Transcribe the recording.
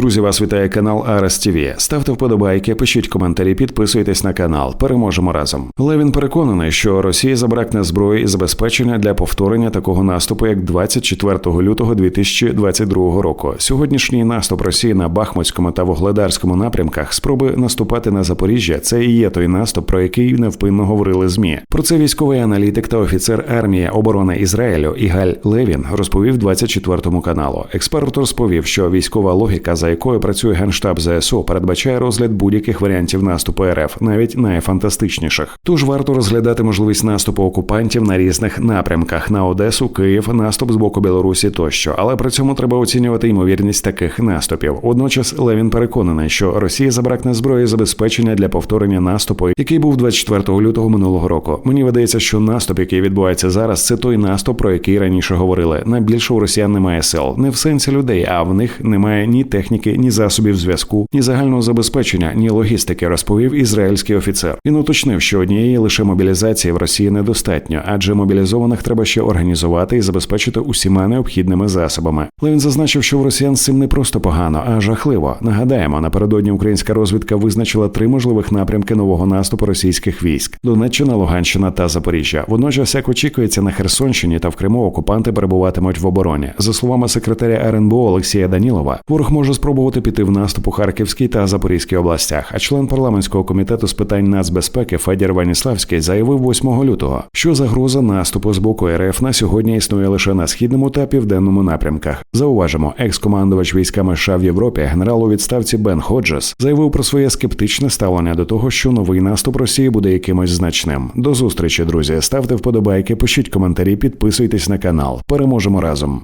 Друзі, вас вітає канал Арес ТВ. Ставте вподобайки, пишіть коментарі, підписуйтесь на канал. Переможемо разом. Левін переконаний, що Росії забракне зброї і забезпечення для повторення такого наступу, як 24 лютого 2022 року. Сьогоднішній наступ Росії на Бахмутському та Вугледарському напрямках, спроби наступати на Запоріжжя. Це і є той наступ, про який невпинно говорили змі. Про це військовий аналітик та офіцер армії оборони Ізраїлю Ігаль Левін розповів 24 каналу. Експерт розповів, що військова логіка, за якою працює генштаб ЗСУ, передбачає розгляд будь-яких варіантів наступу РФ, навіть найфантастичніших. Тож варто розглядати можливість наступу окупантів на різних напрямках на Одесу, Київ, наступ з боку Білорусі тощо. Але при цьому треба оцінювати ймовірність таких наступів. Водночас Левін переконаний, що Росія забракне зброї забезпечення для повторення наступу, який був 24 лютого минулого року. Мені видається, що наступ, який відбувається зараз, це той наступ, про який раніше говорили. На більше у росіян немає сил, не в сенсі людей, а в них немає ні техніки, ні засобів зв'язку, ні загального забезпечення, ні логістики, розповів ізраїльський офіцер. Він уточнив, що однієї лише мобілізації в Росії недостатньо, адже мобілізованих треба ще організувати і забезпечити усіма необхідними засобами. Але він зазначив, що в росіян з цим не просто погано, а жахливо. Нагадаємо, напередодні українська розвідка визначила три можливих напрямки нового наступу російських військ: Донеччина, Луганщина та Запоріжжя. Водночас, як очікується, на Херсонщині та в Криму окупанти перебуватимуть в обороні. За словами секретаря РНБО Олексія Данілова, ворог може спробувати піти в наступ у Харківській та Запорізькій областях. А член парламентського комітету з питань нацбезпеки Федір Ваніславський заявив 8 лютого, що загроза наступу з боку РФ на сьогодні існує лише на східному та південному напрямках. Зауважимо, екс-командувач військами США в Європі, генерал у відставці Бен Ходжес, заявив про своє скептичне ставлення до того, що новий наступ Росії буде якимось значним. До зустрічі, друзі. Ставте вподобайки, пишіть коментарі, підписуйтесь на канал. Переможемо разом.